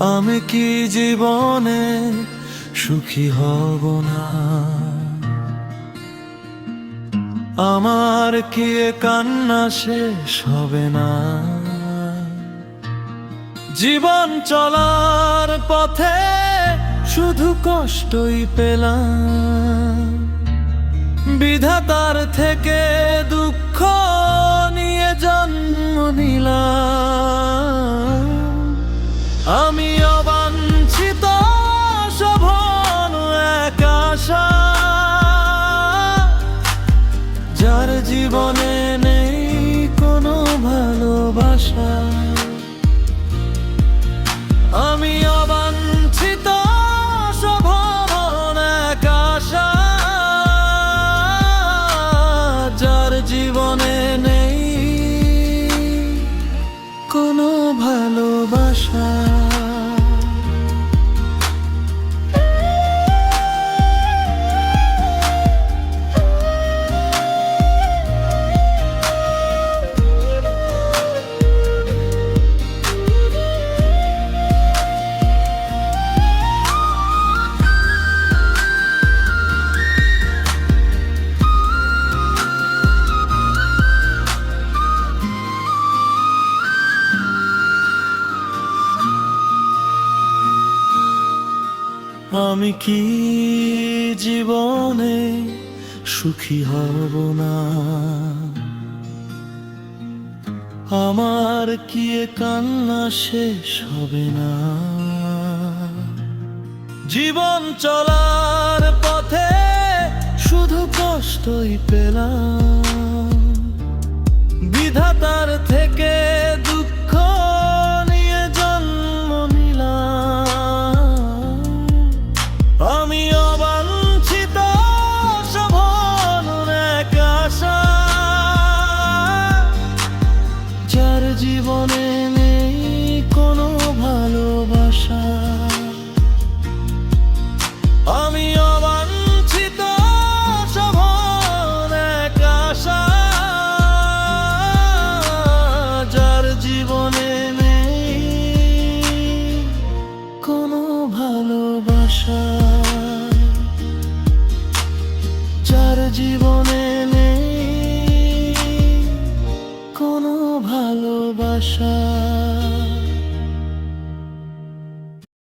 আমি কি জীবনে সুখী হব না? আমার কি কান্না শেষ হবে না? জীবন চলার পথে শুধু কষ্টই পেলাম। বিধাতার থেকে ভালোবাসা। আমি অবাঞ্ছিত যার জীবনে নেই কোনো ভালোবাসা। আমি কি জীবনে সুখী হব না? আমার কি কান্না শেষ হবে না? জীবন চলার পথে শুধু কষ্টই পেলাম। জীবনে নেই কোনো ভালোবাসা। আমি অবাঞ্ছিত যার জীবনে নেই কোনো ভালোবাসা। যার জীবনে নেই কোনো ভালোবাসা।